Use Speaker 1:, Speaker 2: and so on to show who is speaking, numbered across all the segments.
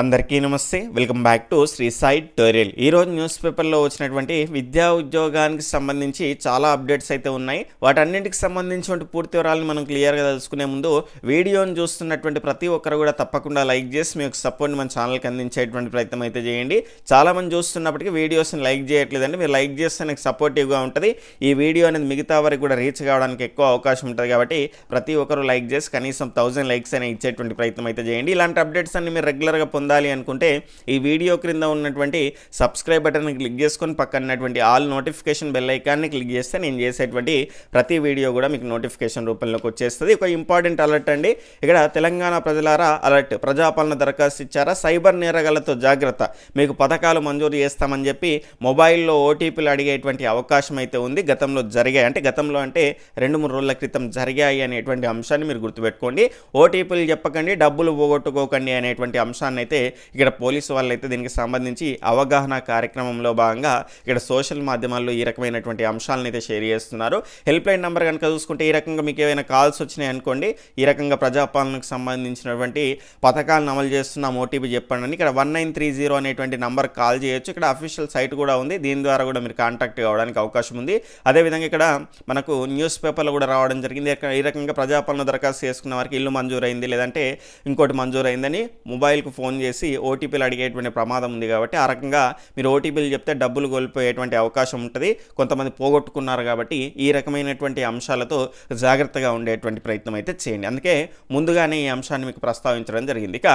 Speaker 1: అందరికీ నమస్తే. Welcome back to Sri Sai టోరియల్ ఈరోజు న్యూస్ పేపర్లో వచ్చినటువంటి విద్యా ఉద్యోగానికి సంబంధించి చాలా అప్డేట్స్ అయితే ఉన్నాయి. వాటన్నింటికి సంబంధించిన పూర్తి వివరాలను మనం క్లియర్గా తెలుసుకునే ముందు వీడియోని చూస్తున్నటువంటి ప్రతి ఒక్కరు కూడా తప్పకుండా లైక్ చేసి మీకు సపోర్ట్ మన ఛానల్కి అందించేటువంటి ప్రయత్నం అయితే చేయండి. చాలామంది చూస్తున్నప్పటికీ వీడియోస్ని లైక్ చేయట్లేదండి. మీరు లైక్ చేస్తే నాకు సపోర్టివ్గా ఉంటుంది. ఈ వీడియో అనేది మిగతా వరకు కూడా రీచ్ కావడానికి ఎక్కువ అవకాశం ఉంటుంది కాబట్టి ప్రతి ఒక్కరు లైక్ చేసి కనీసం థౌజండ్ లైక్స్ అయినా ఇచ్చేటువంటి ప్రయత్నం అయితే చేయండి. ఇలాంటి అప్డేట్స్ అన్ని మీరు రెగ్యులర్గా పొందాలి అనుకుంటే ఈ వీడియో క్రింద ఉన్నటువంటి సబ్స్క్రైబ్ బటన్ క్లిక్ చేసుకొని పక్కనటువంటి ఆల్ నోటిఫికేషన్ బెల్ ఐకాన్ని క్లిక్ చేస్తే నేను చేసేటువంటి ప్రతి వీడియో కూడా మీకు నోటిఫికేషన్ రూపంలోకి వచ్చేస్తుంది. ఒక ఇంపార్టెంట్ అలర్ట్ అండి. ఇక్కడ తెలంగాణ ప్రజలారా అలర్ట్ ప్రజాపాలన దరఖాస్తు ఇచ్చారా? సైబర్ నేరగాలతో జాగ్రత్త. మీకు పథకాలు మంజూరు చేస్తామని చెప్పి మొబైల్లో ఓటీపీలు అడిగేటువంటి అవకాశం అయితే ఉంది. గతంలో జరిగాయి. అంటే గతంలో అంటే రెండు మూడు రోజుల క్రితం జరిగాయి అనేటువంటి అంశాన్ని మీరు గుర్తుపెట్టుకోండి. ఓటీపీలు చెప్పకండి డబ్బులు పోగొట్టుకోకండి అనేటువంటి అంశాన్ని అయితే అయితే ఇక్కడ పోలీసు వాళ్ళు అయితే దీనికి సంబంధించి అవగాహన కార్యక్రమంలో భాగంగా ఇక్కడ సోషల్ మాధ్యమాల్లో ఈ రకమైనటువంటి అంశాలను అయితే షేర్ చేస్తున్నారు. హెల్ప్ లైన్ నెంబర్ కనుక చూసుకుంటే ఈ రకంగా మీకు ఏమైనా కాల్స్ వచ్చినాయి అనుకోండి ఈ రకంగా ప్రజాపాలనకు సంబంధించినటువంటి పథకాలను అమలు చేస్తున్నాం ఓటీపీ చెప్పండి అని. ఇక్కడ వన్ నైన్ త్రీ జీరో అనేటువంటి నంబర్ కాల్ చేయొచ్చు. ఇక్కడ అఫీషియల్ సైట్ కూడా ఉంది. దీని ద్వారా కూడా మీరు కాంటాక్ట్ కావడానికి అవకాశం ఉంది. అదేవిధంగా ఇక్కడ మనకు న్యూస్ పేపర్లు కూడా రావడం జరిగింది. ఈ రకంగా ప్రజాపాలన దరఖాస్తు చేసుకున్న వారికి ఇల్లు మంజూరైంది లేదంటే ఇంకోటి మంజూరైందని మొబైల్కు ఫోన్ చేసి ఓటీపీలు అడిగేటువంటి ప్రమాదం ఉంది కాబట్టి ఆ రకంగా మీరు ఓటీపీలు చెప్తే డబ్బులు కోల్పోయేటువంటి అవకాశం ఉంటుంది. కొంతమంది పోగొట్టుకున్నారు కాబట్టి ఈ రకమైనటువంటి అంశాలతో జాగ్రత్తగా ఉండేటువంటి ప్రయత్నం అయితే చేయండి. అందుకే ముందుగానే ఈ అంశాన్ని మీకు ప్రస్తావించడం జరిగింది. ఇక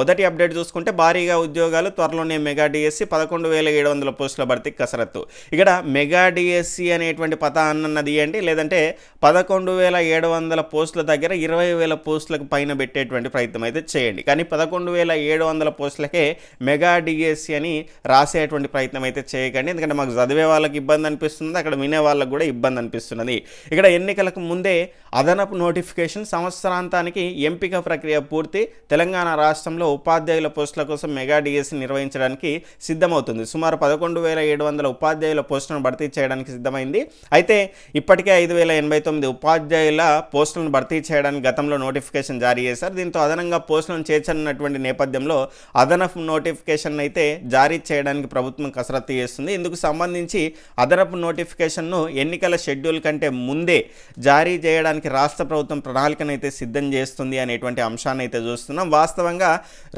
Speaker 1: మొదటి అప్డేట్ చూసుకుంటే భారీగా ఉద్యోగాలు త్వరలోనే మెగా డిఎస్సి పదకొండు వేల ఏడు వందల పోస్టుల భర్తీకి కసరత్తు. ఇక్కడ మెగా డిఎస్సి అనేటువంటి పత అన్నది ఏంటి లేదంటే పదకొండు వేల ఏడు వందల పోస్టుల దగ్గర ఇరవై వేల పోస్టులకు పైన పెట్టేటువంటి ప్రయత్నం అయితే చేయండి. కానీ పదకొండు వేల ఏడు వందల పోస్టులకే మెగా డిఎస్సి అని రాసేటువంటి ప్రయత్నం అయితే చేయకండి. ఎందుకంటే మాకు చదివే వాళ్ళకి ఇబ్బంది అనిపిస్తుంది అక్కడ వినే వాళ్ళకి కూడా ఇబ్బంది అనిపిస్తున్నది. ఇక్కడ ఎన్నికలకు ముందే అదనపు నోటిఫికేషన్ సంవత్సరాంతానికి ఎంపిక ప్రక్రియ పూర్తి. తెలంగాణ రాష్ట్రంలో ఉపాధ్యాయుల పోస్టుల కోసం మెగా డిఎస్సి నిర్వహించడానికి సిద్ధమవుతుంది. సుమారు పదకొండు వేల ఏడు వందల ఉపాధ్యాయుల పోస్టులను భర్తీ చేయడానికి సిద్ధమైంది. అయితే ఇప్పటికే ఐదు వేల ఎనభై తొమ్మిది ఉపాధ్యాయుల పోస్టులను భర్తీ చేయడానికి గతంలో నోటిఫికేషన్ జారీ చేశారు. దీంతో అదనంగా పోస్టులను చేర్చనున్నటువంటి నేపథ్యంలో అదనపు నోటిఫికేషన్ అయితే జారీ చేయడానికి ప్రభుత్వం కసరత్తు చేస్తుంది. ఇందుకు సంబంధించి అదనపు నోటిఫికేషన్ను ఎన్నికల షెడ్యూల్ కంటే ముందే జారీ చేయడానికి రాష్ట్ర ప్రభుత్వం ప్రణాళికను అయితే సిద్ధం చేస్తుంది అనేటువంటి అంశాన్ని అయితే చూస్తున్నాం. వాస్తవంగా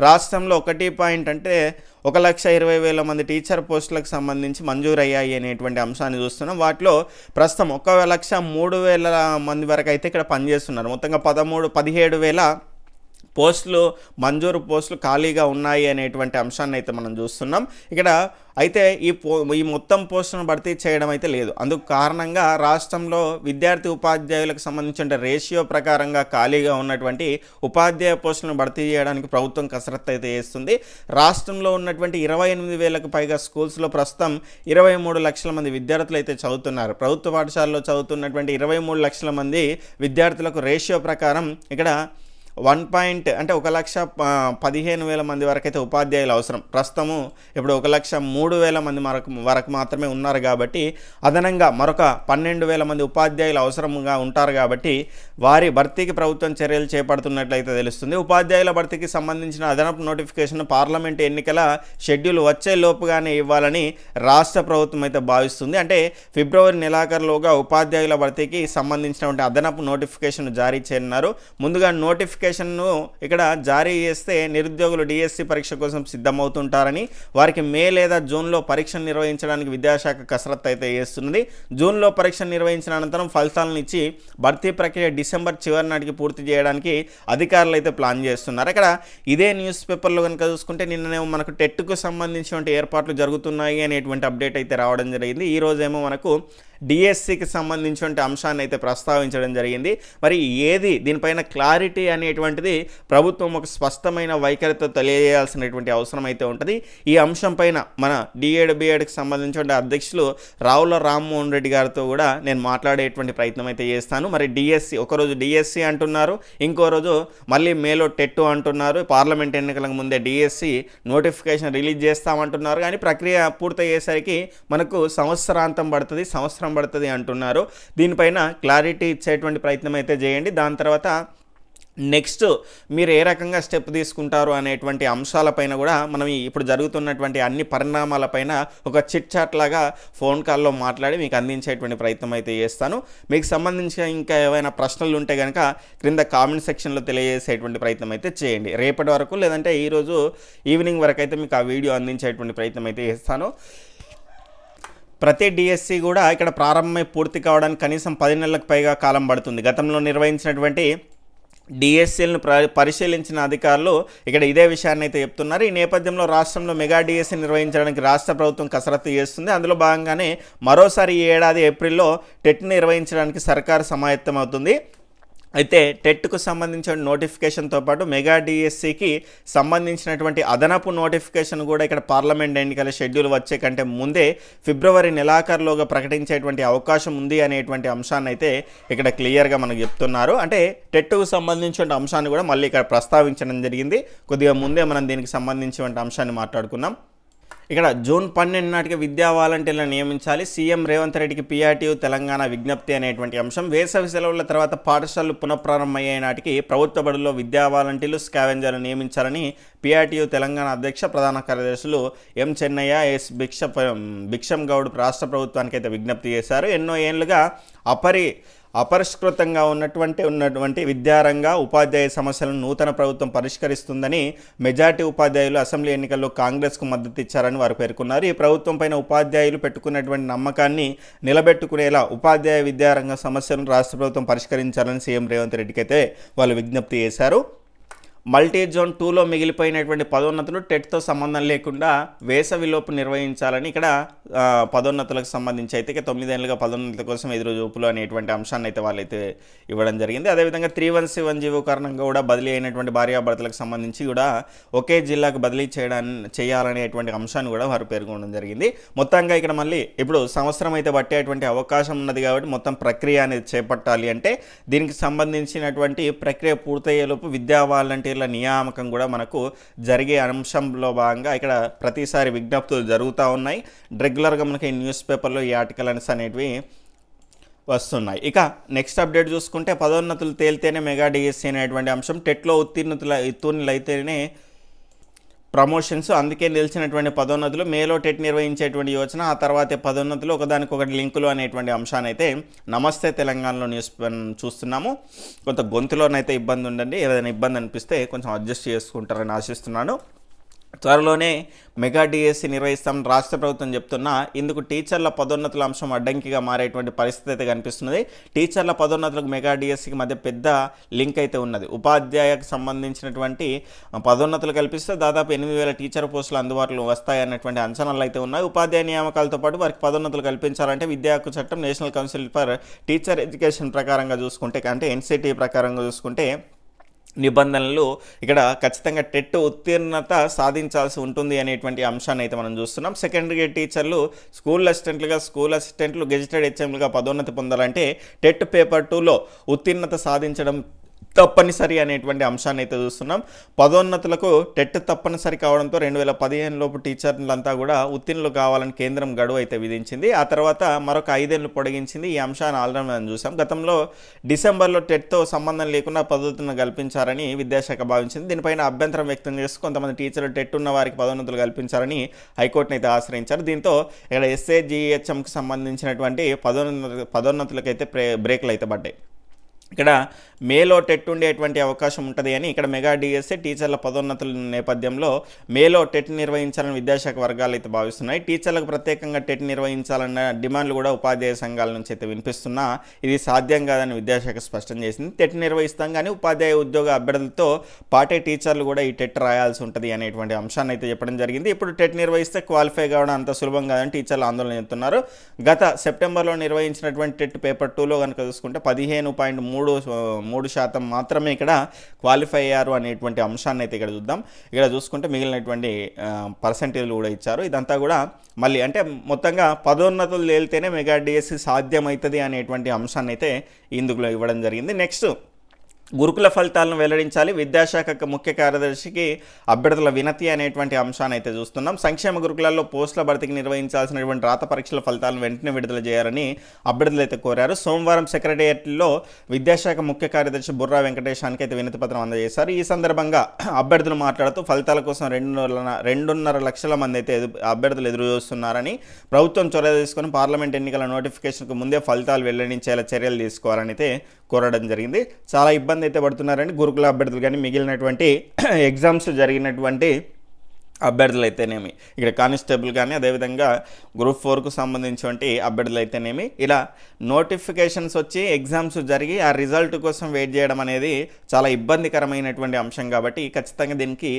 Speaker 1: రాష్ట్రంలో ఒకటి పాయింట్ అంటే ఒక లక్ష ఇరవై వేల మంది టీచర్ పోస్టులకు సంబంధించి మంజూరయ్యాయి అనేటువంటి అంశాన్ని చూస్తున్నాం. వాటిలో ప్రస్తుతం ఒక లక్ష మూడు వేల మంది వరకు అయితే ఇక్కడ పనిచేస్తున్నారు. మొత్తంగా పదమూడు పదిహేడు వేల పోస్టులు మంజూరు పోస్టులు ఖాళీగా ఉన్నాయి అనేటువంటి అంశాన్ని అయితే మనం చూస్తున్నాం. ఇక్కడ అయితే ఈ పో ఈ మొత్తం పోస్టును భర్తీ చేయడం అయితే లేదు. అందుకు కారణంగా రాష్ట్రంలో విద్యార్థి ఉపాధ్యాయులకు సంబంధించిన రేషియో ప్రకారంగా ఖాళీగా ఉన్నటువంటి ఉపాధ్యాయ పోస్టులను భర్తీ చేయడానికి ప్రభుత్వం కసరత్తు అయితే చేస్తుంది. రాష్ట్రంలో ఉన్నటువంటి ఇరవై ఎనిమిది వేలకు పైగా స్కూల్స్లో ప్రస్తుతం ఇరవై మూడు లక్షల మంది విద్యార్థులు అయితే చదువుతున్నారు. ప్రభుత్వ పాఠశాలలో చదువుతున్నటువంటి ఇరవై మూడు లక్షల మంది విద్యార్థులకు రేషియో ప్రకారం ఇక్కడ వన్ పాయింట్ అంటే ఒక లక్ష పదిహేను వేల మంది వరకు అయితే ఉపాధ్యాయులు అవసరం. ప్రస్తుతము ఇప్పుడు ఒక లక్ష మూడు వేల మంది వరకు వరకు మాత్రమే ఉన్నారు కాబట్టి అదనంగా మరొక పన్నెండు వేల మంది ఉపాధ్యాయులు అవసరంగా ఉంటారు కాబట్టి వారి భర్తీకి ప్రభుత్వం చర్యలు చేపడుతున్నట్లయితే తెలుస్తుంది. ఉపాధ్యాయుల భర్తీకి సంబంధించిన అదనపు నోటిఫికేషన్ పార్లమెంట్ ఎన్నికల షెడ్యూల్ వచ్చే లోపుగానే ఇవ్వాలని రాష్ట్ర ప్రభుత్వం అయితే భావిస్తుంది. అంటే ఫిబ్రవరి నెలాఖరులోగా ఉపాధ్యాయుల భర్తీకి సంబంధించినటువంటి అదనపు నోటిఫికేషన్ జారీ చేయనున్నారు. ముందుగా నోటిఫికేషన్ నోటిఫికేషన్ను ఇక్కడ జారీ చేస్తే నిరుద్యోగులు డిఎస్సి పరీక్ష కోసం సిద్ధమవుతుంటారని వారికి మే లేదా జూన్లో పరీక్ష నిర్వహించడానికి విద్యాశాఖ కసరత్తు అయితే చేస్తున్నది. జూన్లో పరీక్ష నిర్వహించిన అనంతరం ఫలితాలను ఇచ్చి భర్తీ ప్రక్రియ డిసెంబర్ చివరి నాటికి పూర్తి చేయడానికి అధికారులు అయితే ప్లాన్ చేస్తున్నారు. అక్కడ ఇదే న్యూస్ పేపర్లో కనుక చూసుకుంటే నిన్ననేమో మనకు టెట్కు సంబంధించినటువంటి ఏర్పాట్లు జరుగుతున్నాయి అనేటువంటి అప్డేట్ అయితే రావడం జరిగింది. ఈరోజేమో మనకు డిఎస్సికి సంబంధించిన అంశాన్ని అయితే ప్రస్తావించడం జరిగింది. మరి ఏది దీనిపైన క్లారిటీ అనేటువంటిది ప్రభుత్వం ఒక స్పష్టమైన వైఖరితో తెలియజేయాల్సినటువంటి అవసరం అయితే ఉంటుంది. ఈ అంశం పైన మన డిఏడ్ బిఏడ్కి సంబంధించిన అధ్యక్షులు రావుల రామ్మోహన్ రెడ్డి గారితో కూడా నేను మాట్లాడేటువంటి ప్రయత్నం అయితే చేస్తాను. మరి డిఎస్సి ఒకరోజు డిఎస్సి అంటున్నారు ఇంకో రోజు మళ్ళీ మేలో టెట్టు అంటున్నారు. పార్లమెంట్ ఎన్నికలకు ముందే డిఎస్సి నోటిఫికేషన్ రిలీజ్ చేస్తామంటున్నారు. కానీ ప్రక్రియ పూర్తయ్యేసరికి మనకు సంవత్సరాంతం పడుతుంది. సంవత్సరం పడుతుంది అంటున్నారు. దీనిపైన క్లారిటీ ఇచ్చేటువంటి ప్రయత్నం అయితే చేయండి. దాని తర్వాత నెక్స్ట్ మీరు ఏ రకంగా స్టెప్ తీసుకుంటారు అనేటువంటి అంశాలపైన కూడా మనం ఇప్పుడు జరుగుతున్నటువంటి అన్ని పరిణామాలపైన ఒక చిట్ చాట్ లాగా ఫోన్ కాల్లో మాట్లాడి మీకు అందించేటువంటి ప్రయత్నం అయితే చేస్తాను. మీకు సంబంధించిన ఇంకా ఏవైనా ప్రశ్నలు ఉంటే కనుక క్రింద కామెంట్ సెక్షన్లో తెలియజేసేటువంటి ప్రయత్నం అయితే చేయండి. రేపటి వరకు లేదంటే ఈరోజు ఈవినింగ్ వరకు అయితే మీకు ఆ వీడియో అందించేటువంటి ప్రయత్నం అయితే చేస్తాను. ప్రతి డిఎస్సి కూడా ఇక్కడ ప్రారంభమై పూర్తి కావడానికి కనీసం పది నెలలకు పైగా కాలం పడుతుంది. గతంలో నిర్వహించినటువంటి డిఎస్సీలను ప్ర పరిశీలించిన అధికారులు ఇక్కడ ఇదే విషయాన్ని అయితే చెప్తున్నారు. ఈ నేపథ్యంలో రాష్ట్రంలో మెగా డిఎస్సీ నిర్వహించడానికి రాష్ట్ర ప్రభుత్వం కసరత్తు చేస్తుంది. అందులో భాగంగానే మరోసారి ఈ ఏడాది ఏప్రిల్లో టెట్ నిర్వహించడానికి సర్కారు సమాయత్తం అవుతుంది అయితే టెట్కు సంబంధించిన నోటిఫికేషన్తో పాటు మెగా డిఎస్సికి సంబంధించినటువంటి అదనపు నోటిఫికేషన్ కూడా ఇక్కడ పార్లమెంట్ ఎన్నికల షెడ్యూల్ వచ్చే కంటే ముందే ఫిబ్రవరి నెలాఖరులోగా ప్రకటించేటువంటి అవకాశం ఉంది అనేటువంటి అంశాన్ని అయితే ఇక్కడ క్లియర్గా మనకు చెప్తున్నారు. అంటే టెట్కు సంబంధించిన అంశాన్ని కూడా మళ్ళీ ఇక్కడ ప్రస్తావించడం జరిగింది. కొద్దిగా ముందే మనం దీనికి సంబంధించిన అంశాన్ని మాట్లాడుకున్నాం ఇక్కడ జూన్ పన్నెండు నాటికి విద్యా వాలంటీర్లను నియమించాలి. సీఎం రేవంత్ రెడ్డికి పీఆర్టీయూ తెలంగాణ విజ్ఞప్తి అనేటువంటి అంశం. వేసవి సెలవుల తర్వాత పాఠశాలలు పునఃప్రారంభమయ్యే నాటికి ప్రభుత్వ బడుల్లో విద్యా వాలంటీర్లు స్కావెంజర్లు నియమించాలని పీఆర్టీయూ తెలంగాణ అధ్యక్ష ప్రధాన కార్యదర్శులు ఎం చెన్నయ్య ఎస్ భిక్ష భిక్షం గౌడ్ రాష్ట్ర ప్రభుత్వానికి అయితే విజ్ఞప్తి చేశారు. ఎన్నో ఏళ్ళుగా అపరి అపరిష్కృతంగా ఉన్నటువంటి ఉన్నటువంటి విద్యారంగ ఉపాధ్యాయ సమస్యలను నూతన ప్రభుత్వం పరిష్కరిస్తుందని మెజార్టీ ఉపాధ్యాయులు అసెంబ్లీ ఎన్నికల్లో కాంగ్రెస్కు మద్దతు ఇచ్చారని వారు పేర్కొన్నారు. ఈ ప్రభుత్వం పైన ఉపాధ్యాయులు పెట్టుకున్నటువంటి నమ్మకాన్ని నిలబెట్టుకునేలా ఉపాధ్యాయ విద్యారంగ సమస్యలను రాష్ట్ర ప్రభుత్వం పరిష్కరించాలని సీఎం రేవంత్ రెడ్డికి అయితే వాళ్ళు విజ్ఞప్తి చేశారు. మల్టీ జోన్ టూలో మిగిలిపోయినటువంటి పదోన్నతులు టెట్తో సంబంధం లేకుండా వేసవిలోపు నిర్వహించాలని ఇక్కడ పదోన్నతులకు సంబంధించి అయితే ఇక తొమ్మిదేళ్ళుగా పదోన్నతుల కోసం ఎదురు చూపులు అనేటువంటి అంశాన్ని అయితే వాళ్ళైతే ఇవ్వడం జరిగింది. అదేవిధంగా త్రీ వన్ సెవెన్ జీవో కారణంగా కూడా బదిలీ అయినటువంటి భార్యాభర్తలకు సంబంధించి కూడా ఒకే జిల్లాకు బదిలీ చేయడాన్ని చేయాలనేటువంటి అంశాన్ని కూడా వారు పేర్కొనడం జరిగింది. మొత్తంగా ఇక్కడ మళ్ళీ ఇప్పుడు సంవత్సరం అయితే పట్టేటువంటి అవకాశం ఉన్నది కాబట్టి మొత్తం ప్రక్రియ అనేది చేపట్టాలి అంటే దీనికి సంబంధించినటువంటి ప్రక్రియ పూర్తయ్యేలోపు విద్యా వాలంటీర్ల నియామకం కూడా మనకు జరిగే అంశంలో భాగంగా ఇక్కడ ప్రతిసారి విజ్ఞప్తులు జరుగుతూ ఉన్నాయి. రెగ్యులర్గా మనకి న్యూస్ పేపర్లో ఈ ఆర్టికల్స్ అనేటివి వస్తున్నాయి. ఇక నెక్స్ట్ అప్డేట్ చూసుకుంటే పదోన్నతులు తేలితేనే మెగా డిఎస్సీ అనేటువంటి అంశం టెట్లో ఉత్తీర్ణతుల ఉత్తీర్ణులు అయితేనే ప్రమోషన్స్ అందుకే నిలిచినటువంటి పదోన్నతులు మేలో టెట్ నిర్వహించేటువంటి యోచన ఆ తర్వాత పదోన్నతులు ఒకదానికొకటి లింకులు అనేటువంటి అంశాన్ని అయితే నమస్తే తెలంగాణలో న్యూస్ చూస్తున్నాము. కొంత గొంతులోనైతే ఇబ్బంది ఉండండి ఏదైనా ఇబ్బంది అనిపిస్తే కొంచెం అడ్జస్ట్ చేసుకుంటారని ఆశిస్తున్నాను. త్వరలోనే మెగా డిఎస్సి నిర్వహిస్తామని రాష్ట్ర ప్రభుత్వం చెప్తున్నా. ఇందుకు టీచర్ల పదోన్నతుల అంశం అడ్డంకిగా మారేటువంటి పరిస్థితి అయితే కనిపిస్తున్నది. టీచర్ల పదోన్నతులకు మెగా డిఎస్సికి మధ్య పెద్ద లింక్ అయితే ఉన్నది. ఉపాధ్యాయకు సంబంధించినటువంటి పదోన్నతులు కల్పిస్తే దాదాపు ఎనిమిది వేల టీచర్ పోస్టులు అందుబాటులో వస్తాయన్నటువంటి అంచనాలు అయితే ఉన్నాయి. ఉపాధ్యాయ నియామకాలతో పాటు వారికి పదోన్నతులు కల్పించాలంటే విద్యా హక్కు చట్టం national council for teacher education ప్రకారంగా చూసుకుంటే అంటే ఎన్సిటీ ప్రకారంగా చూసుకుంటే నిబంధనలు. ఇక్కడ ఖచ్చితంగా టెట్ ఉత్తీర్ణత సాధించాల్సి ఉంటుంది అనేటువంటి అంశాన్ని అయితే మనం చూస్తున్నాం. సెకండరీ టీచర్లు స్కూల్ అసిస్టెంట్లుగా స్కూల్ అసిస్టెంట్లు గెజిటెడ్ హెచ్ఎంలుగా పదోన్నతి పొందాలంటే టెట్ పేపర్ టూలో ఉత్తీర్ణత సాధించడం తప్పనిసరి అనేటువంటి అంశాన్ని అయితే చూస్తున్నాం. పదోన్నతులకు టెట్ తప్పనిసరి కావడంతో రెండు వేల పదిహేను లోపు టీచర్లంతా కూడా ఉత్తీర్ణులు కావాలని కేంద్రం గడువు అయితే విధించింది. ఆ తర్వాత మరొక ఐదేళ్ళు పొడిగించింది. ఈ అంశాన్ని ఆల్రెడీ మనం చూసాం. గతంలో డిసెంబర్లో టెట్తో సంబంధం లేకుండా పద్ధతులను కల్పించారని విద్యాశాఖ భావించింది. దీనిపైన అభ్యంతరం వ్యక్తం చేస్తూ కొంతమంది టీచర్లు టెట్ ఉన్న వారికి పదోన్నతులు కల్పించారని హైకోర్టును అయితే ఆశ్రయించారు. దీంతో ఇక్కడ ఎస్ఏజిహెచ్ఎంకి సంబంధించినటువంటి పదోన్నత పదోన్నతులకైతే ప్రే బ్రేక్లు అయితే పడ్డాయి. ఇక్కడ మేలో టెట్ ఉండేటువంటి అవకాశం ఉంటుంది అని ఇక్కడ మెగా డిఎస్ఏ టీచర్ల పదోన్నతుల నేపథ్యంలో మేలో టెట్ నిర్వహించాలని విద్యాశాఖ వర్గాలు అయితే భావిస్తున్నాయి. టీచర్లకు ప్రత్యేకంగా టెట్ నిర్వహించాలన్న డిమాండ్లు కూడా ఉపాధ్యాయ సంఘాల నుంచి అయితే వినిపిస్తున్నా ఇది సాధ్యం కాదని విద్యాశాఖ స్పష్టం చేసింది. టెట్ నిర్వహిస్తాం కానీ ఉపాధ్యాయ ఉద్యోగ అభ్యర్థులతో పాటే టీచర్లు కూడా ఈ టెట్ రాయాల్సి ఉంటుంది అనేటువంటి అంశాన్ని అయితే చెప్పడం జరిగింది. ఇప్పుడు టెట్ నిర్వహిస్తే క్వాలిఫై కావడం అంత సులభం కాదని టీచర్లు ఆందోళన చెందుతున్నారు. గత సెప్టెంబర్లో నిర్వహించినటువంటి టెట్ పేపర్ టూలో కనుక చూసుకుంటే పదిహేను పాయింట్ మూడు మూడు మూడు శాతం మాత్రమే ఇక్కడ క్వాలిఫై అయ్యారు అనేటువంటి అంశాన్ని అయితే ఇక్కడ చూద్దాం. ఇక్కడ చూసుకుంటే మిగిలినటువంటి పర్సంటేజ్లు కూడా ఇచ్చారు. ఇదంతా కూడా మళ్ళీ అంటే మొత్తంగా పదోన్నతులు తేలితేనే మెగా డిఎస్సి సాధ్యమవుతుంది అనేటువంటి అంశాన్ని అయితే ఇందులో ఇవ్వడం జరిగింది. నెక్స్ట్ గురుకుల ఫలితాలను వెల్లడించాలి. విద్యాశాఖ ముఖ్య కార్యదర్శికి అభ్యర్థుల వినతి అనేటువంటి అంశాన్ని అయితే చూస్తున్నాం. సంక్షేమ గురుకులాల్లో పోస్టుల భర్తీకి నిర్వహించాల్సినటువంటి రాత పరీక్షల ఫలితాలను వెంటనే విడుదల చేయాలని అభ్యర్థులు అయితే కోరారు. సోమవారం సెక్రటేరియట్లో విద్యాశాఖ ముఖ్య కార్యదర్శి బుర్రా వెంకటేశానికి అయితే వినతి పత్రం అందజేశారు. ఈ సందర్భంగా అభ్యర్థులు మాట్లాడుతూ ఫలితాల కోసం రెండున్నర రెండున్నర లక్షల మంది అయితే అభ్యర్థులు ఎదురు చూస్తున్నారని ప్రభుత్వం చొరవ తీసుకొని పార్లమెంట్ ఎన్నికల నోటిఫికేషన్కు ముందే ఫలితాలు వెల్లడించేలా చర్యలు తీసుకోవాలని అయితే కోరడం జరిగింది. చాలా ఇబ్బంది అయితే పడుతున్నారని గురుకుల అభ్యర్థులు కానీ మిగిలినటువంటి ఎగ్జామ్స్ జరిగినటువంటి అభ్యర్థులు అయితేనేమి ఇక్కడ కానిస్టేబుల్ కానీ అదేవిధంగా గ్రూప్ ఫోర్కు సంబంధించినటువంటి అభ్యర్థులు అయితేనేమి ఇలా నోటిఫికేషన్స్ వచ్చి ఎగ్జామ్స్ జరిగి ఆ రిజల్ట్ కోసం వెయిట్ చేయడం అనేది చాలా ఇబ్బందికరమైనటువంటి అంశం కాబట్టి ఖచ్చితంగా దీనికి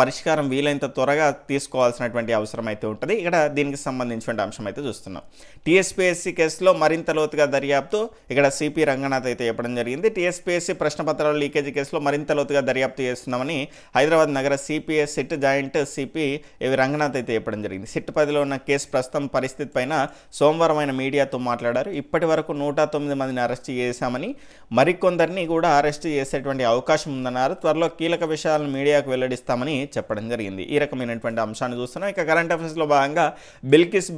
Speaker 1: పరిష్కారం వీలైనంత త్వరగా తీసుకోవాల్సినటువంటి అవసరం అయితే ఉంటుంది. ఇక్కడ దీనికి సంబంధించిన అంశం అయితే చూస్తున్నాం. టీఎస్పీఎస్సీ కేసులో మరింత లోతుగా దర్యాప్తు ఇక్కడ సిపి రంగనాథ్ అయితే చెప్పడం జరిగింది. టీఎస్పీఎస్సీ ప్రశ్నపత్రాల లీకేజీ కేసులో మరింత లోతుగా దర్యాప్తు చేస్తున్నామని హైదరాబాద్ నగర సిపిఎస్ సిట్ జాయింట్ సిపి ఇవి రంగనాథ్ అయితే చెప్పడం జరిగింది. సిట్ పదిలో ఉన్న కేసు ప్రస్తుతం పరిస్థితి పైన సోమవారం ఆయన మీడియాతో మాట్లాడారు. ఇప్పటి వరకు నూట తొమ్మిది మందిని అరెస్ట్ చేశామని మరికొందరిని కూడా అరెస్ట్ చేసేటువంటి అవకాశం ఉందన్నారు. త్వరలో కీలక విషయాలను మీడియాకు చేస్తామని చెప్పడం జరిగింది. ఈ రకమైనటువంటి అంశాన్ని చూస్తున్నాం. ఇక కరెంట్ అఫైర్స్లో భాగంగా బిల్కిస్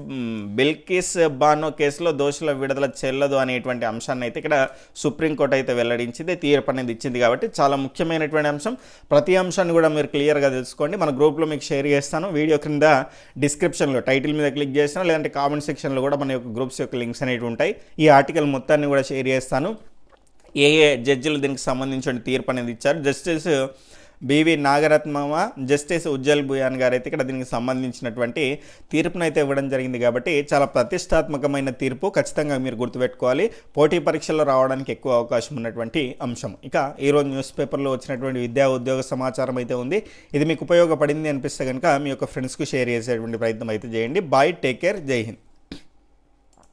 Speaker 1: బిల్కిస్ బానో కేసులో దోషుల విడుదల చెల్లదు అనేటువంటి అంశాన్ని అయితే ఇక్కడ సుప్రీంకోర్టు అయితే వెల్లడించింది. తీర్పు అనేది ఇచ్చింది కాబట్టి చాలా ముఖ్యమైనటువంటి అంశం. ప్రతి అంశాన్ని కూడా మీరు క్లియర్గా తెలుసుకోండి. మన గ్రూప్లో మీకు షేర్ చేస్తాను. వీడియో క్రింద డిస్క్రిప్షన్లో టైటిల్ మీద క్లిక్ చేసినా లేదంటే కామెంట్ సెక్షన్లో కూడా మన యొక్క గ్రూప్స్ యొక్క లింక్స్ అనేవి ఉంటాయి. ఈ ఆర్టికల్ మొత్తాన్ని కూడా షేర్ చేస్తాను. ఏ ఏ జడ్జిలు దీనికి సంబంధించిన తీర్పు అనేది ఇచ్చారు. జస్టిస్ బివి నాగరత్నమ జస్టిస్ ఉజ్జల్ భుయాన్ గారు అయితే ఇక్కడ దీనికి సంబంధించినటువంటి తీర్పును అయితే ఇవ్వడం జరిగింది కాబట్టి చాలా ప్రతిష్టాత్మకమైన తీర్పు ఖచ్చితంగా మీరు గుర్తుపెట్టుకోవాలి. పోటీ పరీక్షల్లో రావడానికి ఎక్కువ అవకాశం ఉన్నటువంటి అంశం. ఇక ఈరోజు న్యూస్ పేపర్లో వచ్చినటువంటి విద్యా ఉద్యోగ సమాచారం అయితే ఉంది. ఇది మీకు ఉపయోగపడింది అనిపిస్తే కనుక మీ యొక్క ఫ్రెండ్స్కు షేర్ చేసేటువంటి ప్రయత్నం అయితే చేయండి. బాయ్ టేక్ కేర్ జై హింద్.